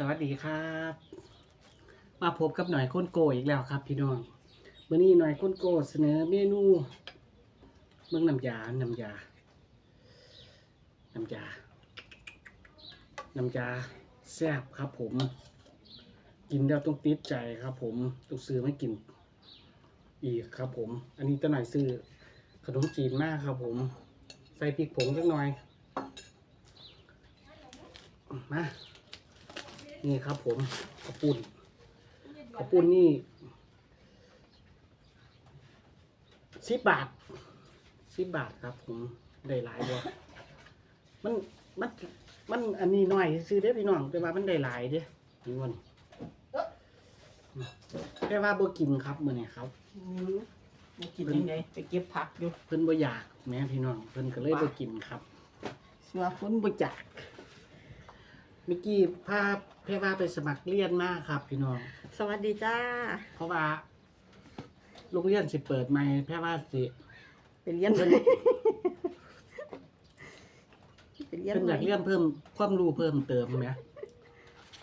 สวัสดีครับ มาพบกับหน่อยค้นโกอีกแล้วครับ พี่น้องวันนี้หน่อยค้นโกเสนอเมนูเมืองน้ำยา น้ำยา น้ำยา น้ำยาแซ่บครับผม กินแล้วต้องติดใจครับ ผมต้องซื้อมากิน อีกครับ ผม อันนี้จะหน่อยซื้อขนมจีนมากครับผม ใส่พริกผงสักหน่อย มา นี่ครับผมข้าวปุ้นข้าวปุ้นนี่สิบบาทสิบบาทครับ ผมได้หลายบ่มันมันมันอันนี้หน่อยซื้อได้อพี่น้องแต่ว่ามันได้หลายเด้นี่วันแต่ว่าบ่กินครับมื้อนี้ครับอืมมากินยังไงไปเก็บผักอยู่เพิ่นบ่อยากแหม่พี่น้องเพิ่นก็เลยบ่กินครับเชื่อคนบ่จักเมื่อกี้พาเพว่าไปสมัครเรียนมาครับ พี่น้อง สวัสดีจ้า เพราะว่าโรงเรียนสิเปิดใหม่แพร่ว่าสิเป็นเรียนเพิ่นเป็นเรียนเพิ่นอยากเรียนเพิ่มความรู้เพิ่มเติมไหม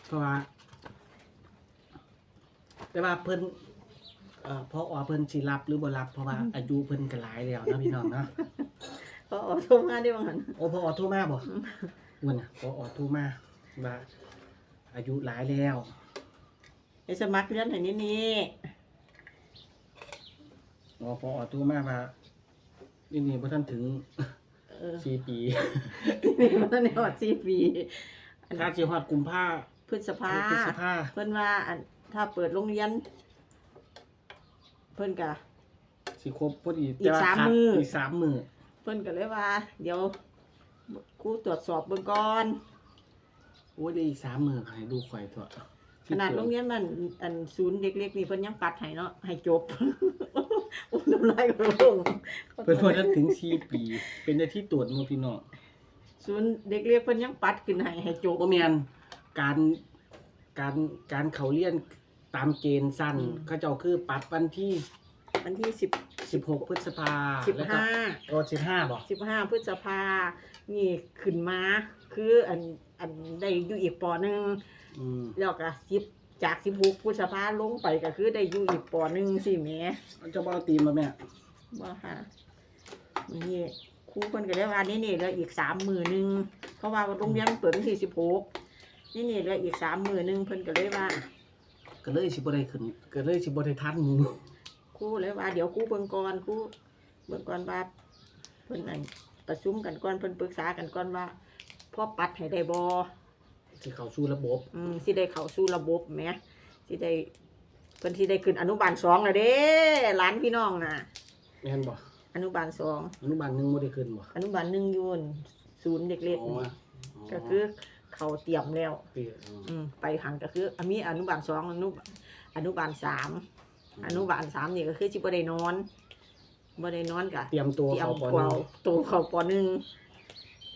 เพราะว่า แต่ว่าเพิ่นเอ่อพออเพิ่นสิรับหรือบ่รับเพราะว่าอายุเพิ่นก็หลายแล้วเนาะพี่น้องเนาะก็ออกโทรมาได้บ้างหันโอ้พออโทรมาบ่วันน่ะพออโทรมา ว่าอายุหลายแล้วไปสมัครเรียนให้นี่นี่อ๋อพออโทรมาว่านี่นี่บ่ทันถึงเออ4ปีนี่มันในหอดสี่ปีอันค่าสิฮอดกุมภาพฤษภา พฤษภาเพิ่นว่าอันถ้าเปิดโรงเรียน เพิ่นกะ สิครบพอดีอีกแต่ว่สามขาดมื้ออีอี กสามมือ เพิ่นก็เลยว่า เดี๋ยวครูตรวจสอบเบิ่งก่อน โอ้ยได้อีกสามมือให้ดูข่อยเถอะขนาดโรงเรียนมันอันศูนย์เด็กๆนี่เพิ่นยังปัดให้เนาะให้จบโอ้น้ำลายก็ลงเพิ่นพอนั้นถึงสี่ปี เป็นได้ที่ตรวจมือพี่น้องศูนย์เด็กเล็กเพิ่นยังปัดขึ้นให้ให้จบบ่แม่นการการการเขาเรียนตามเกณฑ์สั้นอืมเขาเจ้าคือปัดวันที่วันที่สิบ16พฤษภาสิบแล้วก็ห้าโอ้15บ่สิบห้าพฤษภานี่ขึ้นมา คืออันอันได้อยู่อีกปอหนึ่งอืมแล้วก็สิบจากสิบหกพฤษภาลงไปก็คือได้อยู่อีกปอหนึ่งสิแหม่มันจะบ่เอาตีมมาแม่บ่ค่ะนี่ครูเพิ่นก็ได้ว่านี่นี่เหลืออีกสามหมื่นหนึ่งเพราะว่าโรงเรียนเปิดวันที่สิบหกนี่นี่เหลืออีกสามหมื่นหนึ่งเพิ่นก็เลยว่า ก็เลยสิบ่ได้ขึ้นก็เลยสิบ่ได้ทันหมู่ครูเลยว่าเดี๋ยวครูเบิ่งก่อนครูเบิ่งก่อนว่าเพิ่นอันประชุมกันก่อนเพิ่นปรึกษากันก่อนว่า พ่อปัดให้ได้บ่สิเข้าสู่ระบบ อืมสิได้เข้าสู่ระบบแหมสิได้เพิ่นสิได้ขึ้นอนุบาลสองแล้วเด้หลานพี่น้องน่ะ แม่นบ่อนุบาลสองอนุบาลหนึงบ่ได้ขึ้นบ่อนุบาลหนึ่งอยูนศูนย์เด็กเล็กอ๋อนี่ก็คือเขาเตรียมแล้ว ปีอ๋ออืมไปหันก็คืออันนี้อนุบาลสองอนุอนุบาลสามอนุบาลสามนี่ก็คือจิบ่ได้นอนบ่ได้นอนกะเตรียมตัวเตรียมเข้าปกหวานึ่ง ตัวเขาปหนึ่ง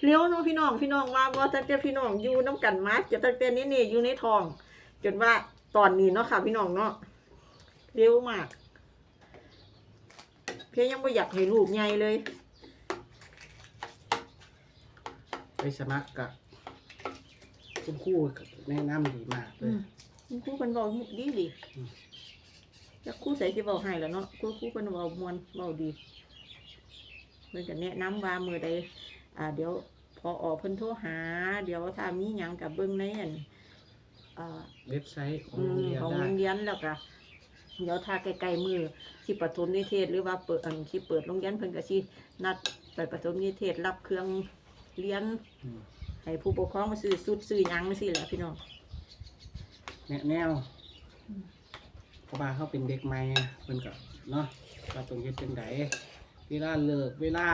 เลี้ยวเน้องพี่น้องพี่น้องว่าว่าตั้งแต่พี่น้องอยู่น้ำกันมาจะตั้งแต่นี้นี่อยู่ในท้อง จนว่าตอนนี้เนาะค่ะ พี่น้องเนาะเร็วมากเพียงยังไม่อยากให้ลูกใหญ่เลยไปสมัครกับคุณครูแนะนำดีมากเลอืยมคุณครูเป็นเบาดีดีอืมแล้วครูใส่ที่เบาให้แล้วเนาะครูครูเป็นเบามวนเบาดีเพิ่นก็แนะนำว่ามือใด อ่าเดี๋ยวพอออกเพิ่นโทรหา เดี๋ยวถ้ามีหยังกับเบิ่งในอันอ่าเว็บไซต์ของอืโรงมเรียนของได้โรงเรียนแล้วก็เดี๋ยวถ้าใกล้ๆมือที่ปฐมนิเทศหรือว่าเปิดอันที่เปิดโรงเรียนเพิ่นก็สินัดไปปฐมนิเทศรับเครื่องเรียนอืมให้ผู้ปกครองมาซื้อสุดซื้อหยังสิแหละพี่น้อง แนะแนวเพราะว่าเขาเป็นเด็กใหม่เพิ่นก็เนาะว่าต้องเฮ็ดจังไดเวลาเลิกเวลา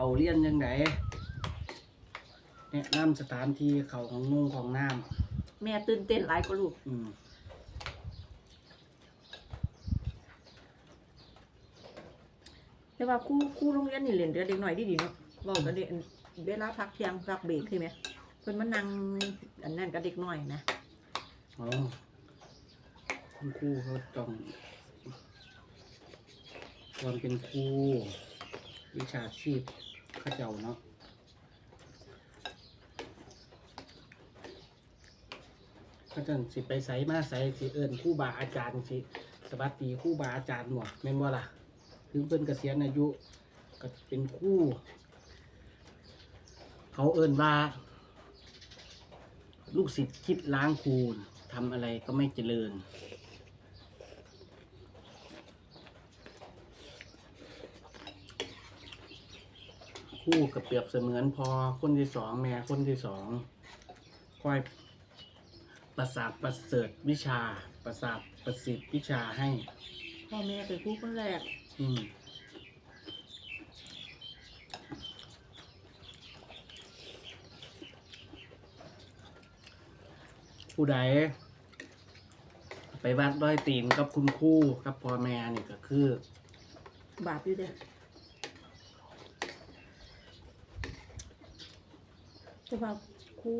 เขาเรียนจังไดแนะนำสถานที่เขาของนุ่งของน้แม่ตื่นเต้นหลายกว่าลูกำอืมแต่ว่าครู่ครู่โรงเรียนนี่เรียนเดือเด็กหน่อยดีๆเนาะเว้ากันเด็กเวลาพักเที่ยงพักเบรกใช่ไหมเพิ่นมานั่งอันนั้นกับเด็กน้อยนะอ๋อคุณครูเขาต้องความเป็นครูวิชาชีพเข้าเจ้าเนาะก็จังสิไปไสมาไสสิเอิ้นครูบาอาจารย์สิสวัสดีครูบาอาจารย์หมดแม่นบ่าล่ะถึงเพิ่นเกษียณอายุก็เป็นครูเขาเอิ้นว่า ลูกศิษย์คิดล้างครูทำอะไรก็ไม่เจริญ คู่กับเปรียบเสมือนพอคนที่สองแม่คนที่สองคอยประสาทประเสริฐวิชา ประสาทประสิทธิ์วิชาให้ พ่อแม่เป็นครูคนแรก อืมผู้ใดไปวัดด้อยตีนกับคุณครูกับพ่อแม่นี่ก็คือ บาปอยู่เด้ อแต่ว่าครู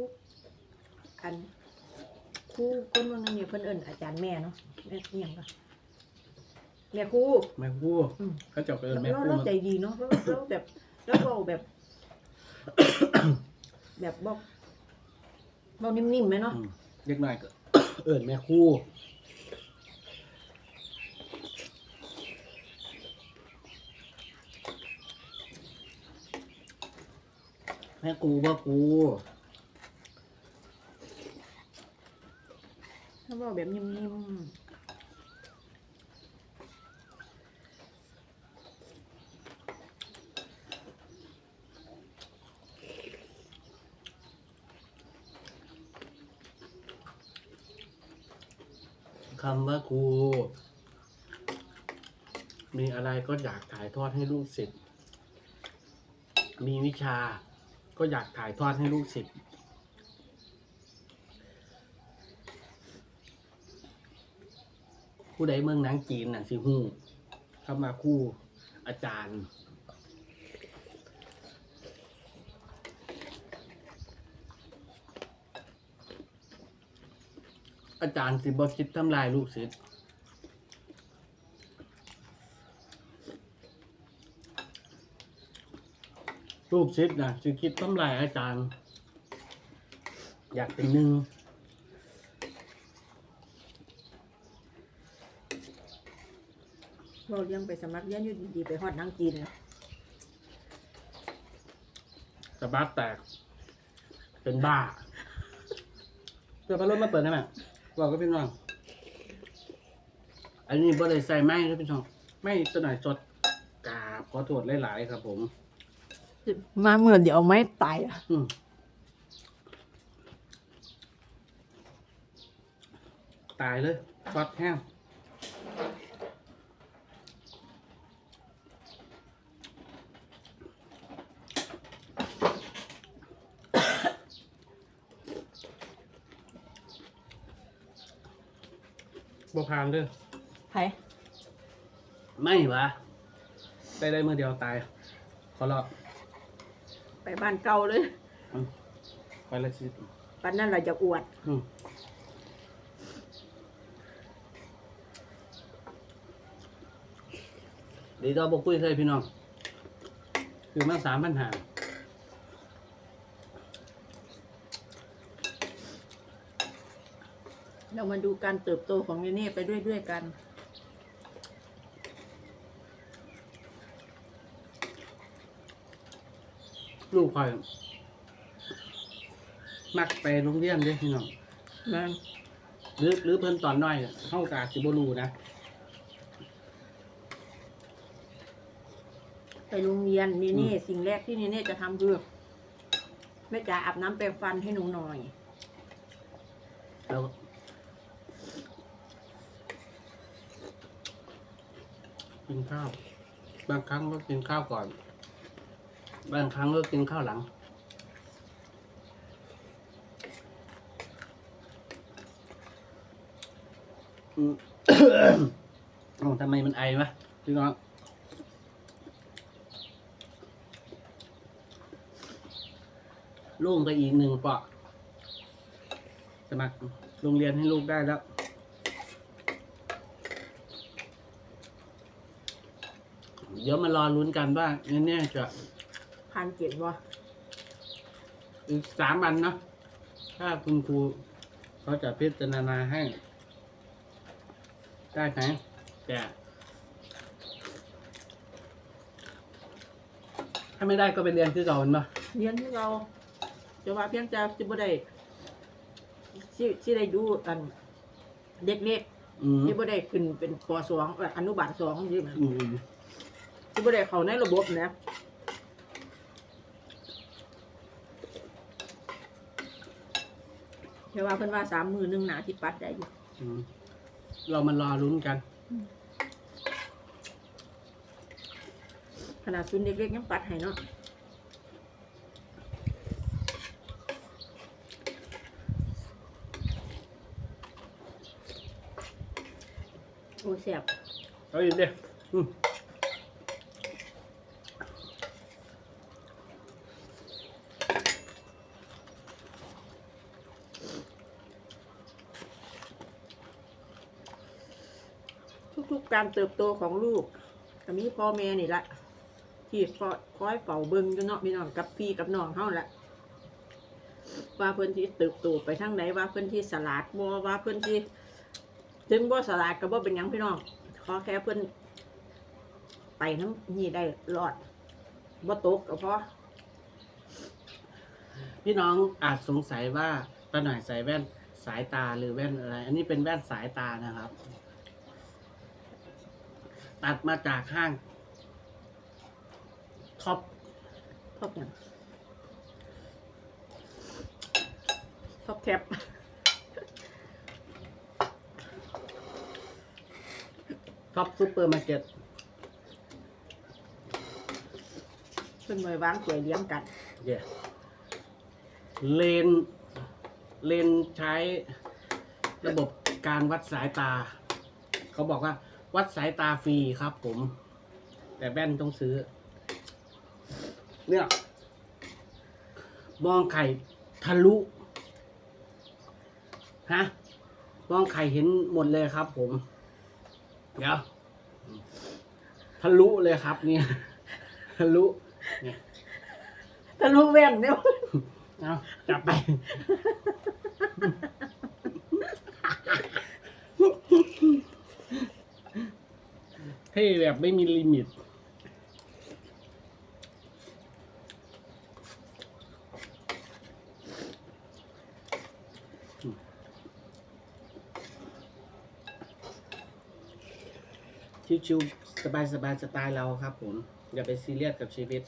อันครูคนเมืองนั้นเนี่ยเพิ่นเอิ้นอาจารย์แม่เนาะแม่เอียงปะแม่ครู แม่ครูอืม เขาเจะเอินเราแม่ครูเรามาใจดีเนาะเราเราแบบเราเบาแบบ แบบบอกเบานิ่มๆไหมเนาะอืมเล็กน้อยก็ เอินแม่ค แม่ครูว่าครูถ้าเบาแบบนิ่มคำว่าครูมีอะไรก็อยากถ่ายทอดให้ลูกศิษย์มีวิชา ก็อยากถ่ายทอดให้ลูกศิษย์ผู้ใดเมืองหนังจีนน่ะสิฮู้คำว่าครูอาจารย์อาจารย์สิบ่คิดทำลายลูกศิษย์ ลูกศิษย์นะสิคิดทำลายอาจารย์ อยากเป็นหนึ่งๆเราเลี้ยงไปสมัครเรียนอยู่ดีๆไปฮอดนางจีนน่ะสะบัดแตก เป็นบ้าเปิดพัดลมมาเปิดได้ไหมบอกก็พี่น้อง อันนี้บ่ได้ใส่ไม้ครับพี่น้อง ไม่ตัวหน่อยสดกราบขอโทษหลาย ๆ ครับผม มาเมื่อเดี๋ยวเอาไม้ตายอะอืมตายเลยซอสแห้งบ่พานเด้อไผ่ไม่วะได้ได้มือเดียวตาย ขอรอบ ไปบ้านเก่าเลยไปละชิดปันนั้นเราจะอวดอืมเดียวเราบอกคุยเลยพี่น้อง คือมาสามปัญหาเรามาดูการเติบโตของเนเน่ไปด้วยด้วยๆกัน ลูกคอย มักไปโรงเรียนเด้พี่น้องนะหรือหรือเพิ่นตอนน้อยเข้ากาสิบรูนะ ไปโรงเรียนเนเน่สิ่งแรกที่เนเน่จะทำคือแม่จ๋าอาบน้ำแปรงฟันให้หนูหน่อย แล้วกินข้าว บางครั้งก็กินข้าวก่อน บางครั้งก็กินข้าวหลัง อืม เอ้าทำไมมันไอวะพี่น้องลูกไปอีกหนึ่งปอกสมัครโรงเรียนให้ลูกได้แล้ว เดี๋ยวมารอลุ้นกันว่าแน่ๆจะ พันเจ็ดวะอีกสามวันเนาะถ้าคุณครูสเขาจะพิจารณาให้ ได้ไหมแต่ถ้าไม่ได้ก็ไปเรียนที่เก่ามันปะเรียนที่เราจะว่าเพียงจะจะบ่ได้ที่ที่ได้ดูอัน เด็กเล็กอืมที่บ่ได้ขึ้นเป็นปสองเอ่ออนุบาลสองยี่มันอืมที่บ่ได้เข้าในระบบนะ แต่ว่าเพิ่นว่าสามมือหนึ่งหนาที่ปัดได้อยู่ อืมเรามารอลุ้นกัน ขนาดซุนย์เด็กๆยังปัดให้เนาะโอ้ยแซ่บเอาอีกเด้อืม ทุ การเติบโตของลูกก็มีพ่อแม่นี่ละที่คอยเฝ้าเบิ่งอยู่เนาะพี่น้องกับพี่กับน้องเฮาละว่าเพิ่นที่เติบโตไปทางไหนว่าเพิ่นที่สลาดบ่ว่าเพิ่นที่ถึงบ่สลาดก็บ่เป็นหยังพี่น้องขอแค่เพิ่อนไปน้ำนี่ได้รอดบ่ตกก็พอพี่น้องอาจสงสัยว่าป้าหน่อยใส่แว่นสายตาหรือแว่นอะไร อันนี้เป็นแว่นสายตานะครับ ตัดมาจากห้างท็อปท็อปหยังท็อปแคปท็อปซูเปอร์มาร์เก็ตเพิ่นไว้วางสวยเลี้ยงกันเย่เลน เลนใช้ระบบการวัดสายตา เขาบอกว่า วัดสายตาฟรีครับผม แต่แว่นต้องซื้อ เนี่ย มองไข่ทะลุ ฮะ มองไข่เห็นหมดเลยครับผม เดี๋ยว ทะลุเลยครับ เนี่ย ทะลุ เนี่ย ทะลุแว่นเนี่ยเอาจับไป เท่แบบไม่มีลิมิต ชิวๆสบายๆสไตล์เราครับผม อย่าไปซีเรียสกับชีวิต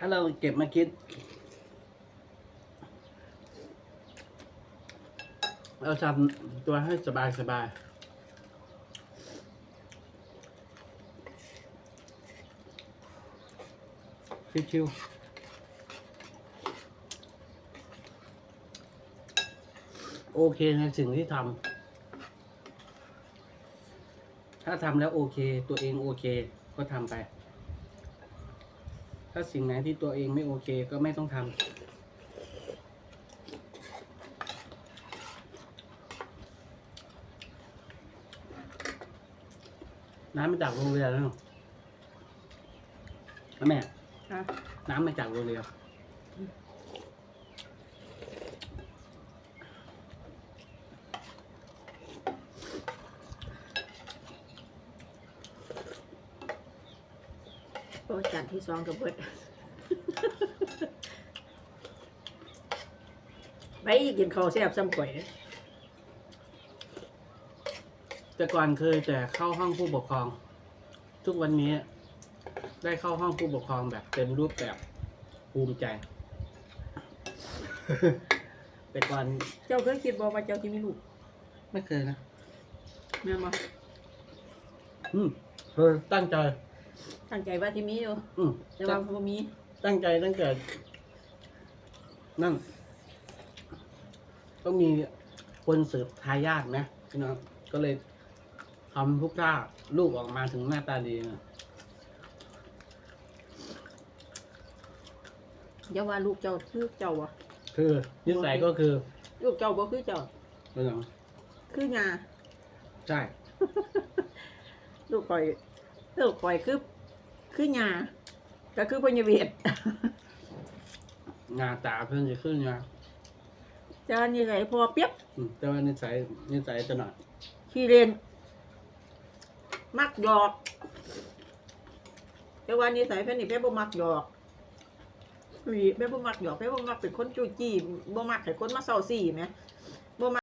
ถ้าเราเก็บมาคิด เราทำตัวให้สบายสบายชิวๆโอเคในสิ่งที่ทำ ถ้าทำแล้วโอเค ตัวเองโอเค ก็ทำไป ถ้าสิ่งไหนที่ตัวเองไม่โอเคก็ไม่ต้องทำน้ำมาจากโรงเรียนแล้วเนอะแล้วแม่ ฮะ น้ำมาจากโรงเรีย โอ้จานที่สองกับเบิดไปกินข้าวแซ่บซ้ำก่อยเด้อแต่ก่อนเคยแต่เข้าห้องผู้ปกครอง ทุกวันนี้ ได้เข้าห้องผู้ปกครองแบบเต็มรูปแบบภูมิใจ แต่ก่อนเจ้าเคยคิดบอกว่าเจ้าที่มีลูกไม่เคยนะแม่นบ่อืมเคยตั้งใจ ตั้งใจว่าที่มีอยู่ อืมแต่ว่าบ่มีตั้งใจตั้งแต่นั่น ต้องมีคนสืบทายาทนะพี่น้องก็เลยทำทุกท่าลูกออกมาถึงหน้าตาดีนะอย่าว่าลูกเจ้าลูกเจ้าบ่คคือนิสัยก็คือลูกเจ้าบ่คือเจ้าเป็นหยังคือหญ้าใช่ ลูกข่อย ลูกข่อยคือ คือหญ้าก็คือพญเวทงาตาเพิ่นจะขึ้นงาเจ้านี่ไสพอเปียบอืมแต่ว่านิสัยนิสัยจะหน่อยขี้เล่นมักหยอก แต่ว่านิสัยเพิ่นนี่เพิ่นบ่มักหยอกหวีเพิ่นบ่มักหยอกเพิ่นบ่มักเป็นคนจู้จี้บ่มักให้คนมาเซาซี่แหม